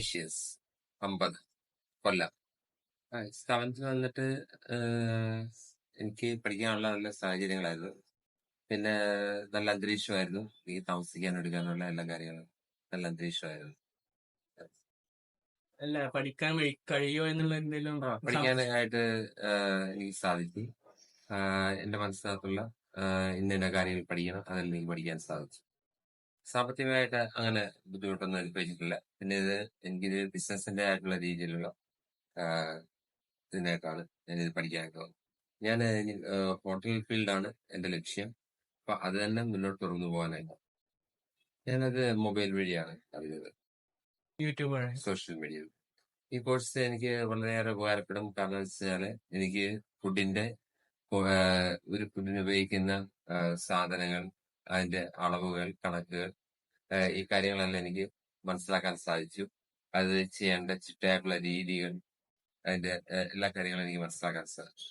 ഇനീഷ്യസ് അമ്പത് കൊല്ലം. സെവൻത്തിൽ വന്നിട്ട് എനിക്ക് പഠിക്കാനുള്ള നല്ല സാഹചര്യങ്ങളായിരുന്നു. പിന്നെ നല്ല അന്തരീക്ഷമായിരുന്നു. എനിക്ക് താമസിക്കാൻ എടുക്കാനുള്ള എല്ലാ കാര്യങ്ങളും നല്ല അന്തരീക്ഷമായിരുന്നു. അല്ല പഠിക്കാൻ കഴിയോ എന്നുള്ള എന്തെങ്കിലും പഠിക്കാനായിട്ട് എനിക്ക് സാധിച്ചു. എന്റെ മനസ്സിനകത്തുള്ള ഇന്ന ഇന്ന കാര്യങ്ങൾ പഠിക്കണം അതെല്ലാം എനിക്ക് പഠിക്കാൻ സാധിച്ചു. സാമ്പത്തികമായിട്ട് അങ്ങനെ ബുദ്ധിമുട്ടൊന്നും അനുഭവിച്ചിട്ടില്ല. പിന്നെ ഇത് എനിക്കിത് ബിസിനസിന്റെ ആയിട്ടുള്ള രീതിയിലുള്ള ഇതിനായിട്ടാണ് ഞാനിത് പഠിക്കാനൊക്കെ ഞാൻ ഹോട്ടൽ ഫീൽഡാണ് എന്റെ ലക്ഷ്യം. അപ്പൊ അത് തന്നെ മുന്നോട്ട് തുറന്നു പോകാനായിട്ട്. ഞാനത് മൊബൈൽ വഴിയാണ് അറിഞ്ഞത്. YouTube social media. ഈ കോഴ്സ് എനിക്ക് വളരെയേറെ ഉപകാരപ്പെടും. കാരണം എന്ന് വെച്ചാൽ എനിക്ക് ഫുഡിന്റെ ഒരു ഫുഡിന് ഉപയോഗിക്കുന്ന സാധനങ്ങൾ അതിന്റെ അളവുകൾ കണക്കുകൾ ഈ കാര്യങ്ങളെല്ലാം എനിക്ക് മനസ്സിലാക്കാൻ സാധിച്ചു. അത് ചെയ്യേണ്ട ചിട്ടയായിട്ടുള്ള രീതികൾ അതിന്റെ എല്ലാ കാര്യങ്ങളും എനിക്ക് മനസ്സിലാക്കാൻ സാധിച്ചു.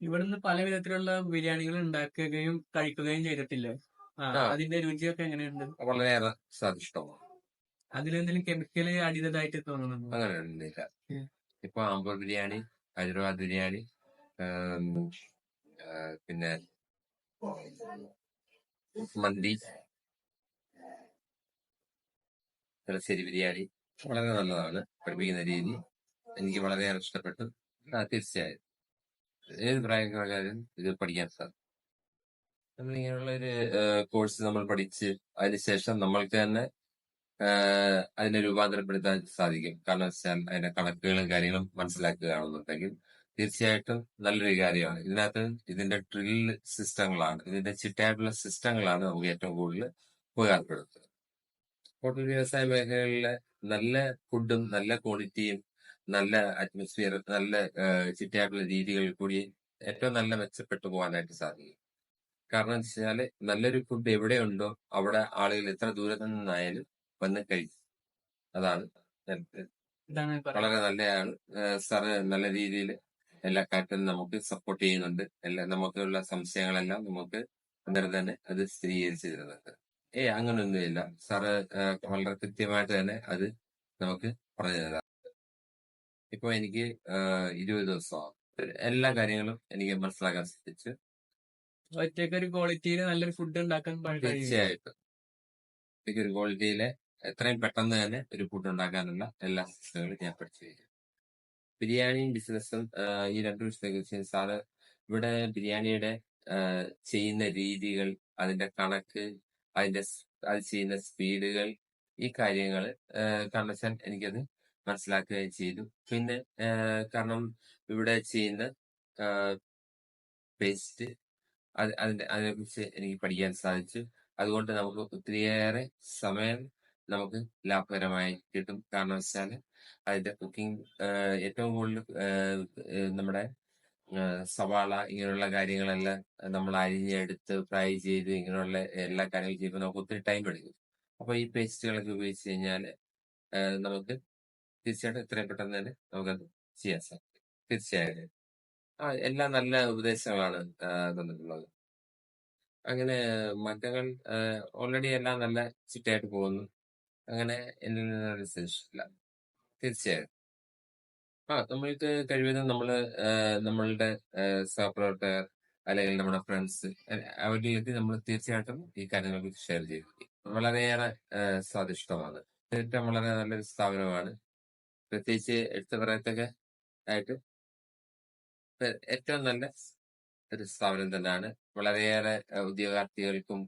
ഇവിടുന്ന് പല വിധത്തിലുള്ള ബിരിയാണികൾ ഉണ്ടാക്കുകയും കഴിക്കുകയും ചെയ്തിട്ടില്ലേ. അതിന്റെ രുചിയൊക്കെ എങ്ങനെയുണ്ട്? വളരെയേറെ സ്വാദിഷ്ടമാണ്. അതിലെന്തെങ്കിലും കെമിക്കൽ അടിയതായിട്ട് തോന്നുന്നുണ്ടോ? അങ്ങനെ ഒന്നുമില്ല ഉം. ഇപ്പൊ ആമ്പൂർ ബിരിയാണി ഹൈദരാബാദ് ബിരിയാണി പിന്നെ മന്തി. തലശ്ശേരി ബിരിയാണി. വളരെ നല്ലതാണ്. പഠിപ്പിക്കുന്ന രീതി. എനിക്ക് വളരെയേറെ ഇഷ്ടപ്പെട്ടു. തീർച്ചയായും. ഏത് പ്രായക്കാരും ഇത് പഠിക്കാൻ സാധിക്കും നമ്മളിങ്ങനെയുള്ള ഒരു കോഴ്സ് നമ്മൾ പഠിച്ച് അതിനുശേഷം നമ്മൾക്ക് തന്നെ അതിനെ രൂപാന്തരപ്പെടുത്താൻ സാധിക്കും. കാരണം വെച്ചാൽ അതിന്റെ കണക്കുകളും കാര്യങ്ങളും മനസ്സിലാക്കുകയാണെന്നുണ്ടെങ്കിൽ തീർച്ചയായിട്ടും നല്ലൊരു കാര്യമാണ്. ഇതിനകത്ത് ഇതിന്റെ ഡ്രിൽ സിസ്റ്റങ്ങളാണ് ഇതിന്റെ ചിട്ടയായിട്ടുള്ള സിസ്റ്റങ്ങളാണ് നമുക്ക് ഏറ്റവും കൂടുതൽ ഉപകാരപ്പെടുന്നത്. ഹോട്ടൽ വ്യവസായ മേഖലകളിലെ നല്ല ഫുഡും നല്ല ക്വാളിറ്റിയും നല്ല അറ്റ്മോസ്ഫിയർ നല്ല ചിട്ടയായിട്ടുള്ള രീതികളിൽ കൂടി ഏറ്റവും നല്ല മെച്ചപ്പെട്ടു പോകാനായിട്ട് സാധിക്കും. കാരണം എന്താ വെച്ചാൽ നല്ലൊരു ഫുഡ് എവിടെയുണ്ടോ അവിടെ ആളുകൾ എത്ര ദൂരത്തു നിന്നായാലും വന്ന് കഴിക്കും. അതാണ് വളരെ നല്ലതാണ്. സാറ് നല്ല രീതിയിൽ എല്ലാ കാര്യത്തിലും നമുക്ക് സപ്പോർട്ട് ചെയ്യുന്നുണ്ട്. എല്ലാ നമുക്കുള്ള സംശയങ്ങളെല്ലാം നമുക്ക് അന്നേരം തന്നെ അത് സ്ഥിരീകരിച്ചു തരുന്നുണ്ട്. ഏ അങ്ങനൊന്നുമില്ല. സാറ് വളരെ കൃത്യമായിട്ട് തന്നെ അത് നമുക്ക് പറഞ്ഞു തരാം. ഇപ്പൊ എനിക്ക് ഇരുപത് ദിവസമാണ് എല്ലാ കാര്യങ്ങളും എനിക്ക് മനസ്സിലാക്കാൻ സാധിച്ചു. ഒറ്റയ്ക്ക് ഒരു ക്വാളിറ്റിയിൽ നല്ലൊരു ഫുഡ് ഉണ്ടാക്കാൻ തീർച്ചയായിട്ടും. ഒറ്റയ്ക്ക് ഒരു ക്വാളിറ്റിയിലെ എത്രയും പെട്ടെന്ന് തന്നെ ഒരു ഫുഡ് ഉണ്ടാക്കാനുള്ള എല്ലാ സിസ്റ്റങ്ങളും ഞാൻ പഠിച്ചു കഴിഞ്ഞു. ബിരിയാണിയും ബിസിനസ്സും ഈ രണ്ടു കുറിച്ച് സാറ് ഇവിടെ ബിരിയാണിയുടെ ചെയ്യുന്ന രീതികൾ അതിന്റെ കണക്ക് അതിന്റെ അത് ചെയ്യുന്ന സ്പീഡുകൾ ഈ കാര്യങ്ങൾ കാരണം വെച്ചാൽ എനിക്കത് മനസ്സിലാക്കുകയും ചെയ്തു. പിന്നെ കാരണം ഇവിടെ ചെയ്യുന്ന പേസ്റ്റ് അത് അതിന്റെ അതിനെക്കുറിച്ച് എനിക്ക് പഠിക്കാൻ സാധിച്ചു. അതുകൊണ്ട് നമുക്ക് ഒത്തിരിയേറെ സമയം നമുക്ക് ലാഭകരമായി കിട്ടും. കാരണം വെച്ചാൽ അതിന്റെ കുക്കിംഗ് ഏറ്റവും കൂടുതൽ നമ്മുടെ സവാള ഇങ്ങനെയുള്ള കാര്യങ്ങളെല്ലാം നമ്മൾ അരിഞ്ഞെടുത്ത് ഫ്രൈ ചെയ്ത് ഇങ്ങനെയുള്ള എല്ലാ കാര്യങ്ങളും ചെയ്യുമ്പോൾ നമുക്ക് ഒത്തിരി ടൈം എടുക്കും. അപ്പൊ ഈ പേസ്റ്റുകളൊക്കെ ഉപയോഗിച്ച് കഴിഞ്ഞാൽ നമുക്ക് തീർച്ചയായിട്ടും എത്രയും പെട്ടെന്ന് തന്നെ നമുക്കത് ചെയ്യാൻ സാധിക്കും. തീർച്ചയായിട്ടും. ആ എല്ലാം നല്ല ഉപദേശങ്ങളാണ് തന്നിട്ടുള്ളത്. അങ്ങനെ മാറ്റങ്ങൾ ഓൾറെഡി എല്ലാം നല്ല ചിട്ടയായിട്ട് പോകുന്നു. അങ്ങനെ എന്നിൽ തീർച്ചയായും. ആ നമ്മൾക്ക് കഴിവതും നമ്മൾ നമ്മളുടെ സഹപ്രവർത്തകർ അല്ലെങ്കിൽ നമ്മുടെ ഫ്രണ്ട്സ് അവരിലേക്ക് നമ്മൾ തീർച്ചയായിട്ടും ഈ കാര്യങ്ങളെ കുറിച്ച് ഷെയർ ചെയ്യും വളരെയേറെ സ്വാദിഷ്ടമാണ്. ഏറ്റവും വളരെ നല്ലൊരു സ്ഥാപനമാണ്. പ്രത്യേകിച്ച് എടുത്തു പറയത്തൊക്കെ ആയിട്ട് ഏറ്റവും നല്ല ഒരു സ്ഥാപനം തന്നെയാണ്. വളരെയേറെ ഉദ്യോഗാർത്ഥികൾക്കും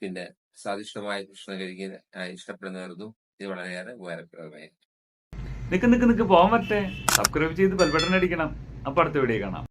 പിന്നെ സ്വാദിഷ്ടമായ ഭക്ഷണം കഴിക്കാൻ ഇഷ്ടപ്പെടുന്നവർക്കും ഇത് വളരെയേറെ ഉപകാരപ്രദമായി നിക്ക് നിക്ക് നിക്ക് പോകാൻ പറ്റേ. സബ്സ്ക്രൈബ് ചെയ്ത് ബെൽബട്ടൺ അടിക്കണം. അപ്പൊ അടുത്ത വീഡിയോ കാണാം.